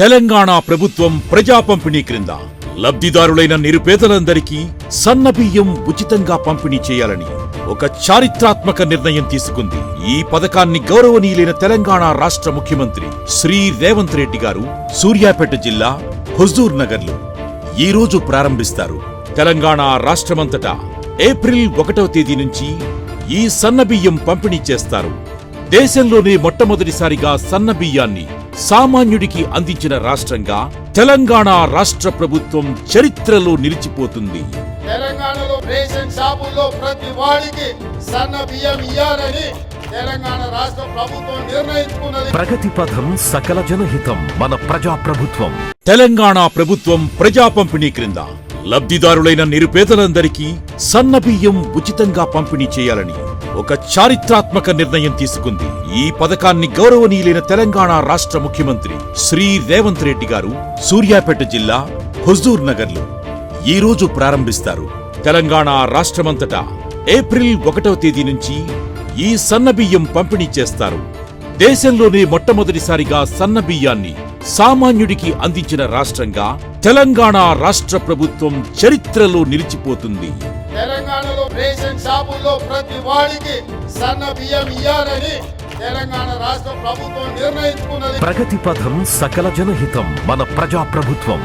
తెలంగాణ ప్రభుత్వం ప్రజా పంపిణీ క్రింద లబ్ధిదారులైన నిరుపేదలందరికీ సన్నబియ్యం ఉచితంగా పంపిణీ చేయాలని ఒక చారిత్రాత్మక నిర్ణయం తీసుకుంది. ఈ పథకాన్ని గౌరవనీయులైన తెలంగాణ రాష్ట్ర ముఖ్యమంత్రి శ్రీ రేవంత్ రెడ్డి గారు సూర్యాపేట జిల్లా హుజూర్ నగర్లో ఈ రోజు ప్రారంభిస్తారు. తెలంగాణ రాష్ట్రమంతటా ఏప్రిల్ ఒకటవ తేదీ నుంచి ఈ సన్నబియ్యం పంపిణీ చేస్తారు. దేశంలోనే మొట్టమొదటిసారిగా సన్నబియ్యాన్ని సామాన్యుడికి అందించిన రాష్ట్రంగా తెలంగాణ రాష్ట్ర ప్రభుత్వం చరిత్రలో నిలిచిపోతుంది. తెలంగాణలో రేషన్ షాపుల్లో ప్రతి వాడికి సన్న బియ్యం ఇయ్యాలని తెలంగాణ రాష్ట్ర ప్రభుత్వం నిర్ణయించుకున్నది. ప్రగతి పథం సకల జనహితం మన ప్రజా ప్రభుత్వం. తెలంగాణ ప్రభుత్వం ప్రజా పంపిణీ క్రింద లబ్ధిదారులైన నిరుపేదలందరికీ సన్నబియ్యం ఉచితంగా పంపిణీ చేయాలని ఒక చారిత్రాత్మక నిర్ణయం తీసుకుంది. ఈ పథకాన్ని గౌరవనీయులైన తెలంగాణ రాష్ట్ర ముఖ్యమంత్రి శ్రీ రేవంత్ రెడ్డి గారు సూర్యాపేట జిల్లా హుజూర్ నగర్లో ఈ రోజు ప్రారంభిస్తారు. తెలంగాణ రాష్ట్రమంతటా ఏప్రిల్ ఒకటవ తేదీ నుంచి ఈ సన్నబియ్యం పంపిణీ చేస్తారు. దేశంలోనే మొట్టమొదటిసారిగా సన్నబియ్యాన్ని సామాన్యుడికి అందించిన రాష్ట్రంగా తెలంగాణ రాష్ట్ర ప్రభుత్వం చరిత్రలో నిలిచిపోతుంది. తెలంగాణలో రేషన్ షాపుల్లో ప్రతి వాడికి సన్న బియ్యం ఇయ్యాలని తెలంగాణ రాష్ట్ర ప్రభుత్వం నిర్ణయించుకున్నది. ప్రగతి పథం సకల జనహితం మన ప్రజా ప్రభుత్వం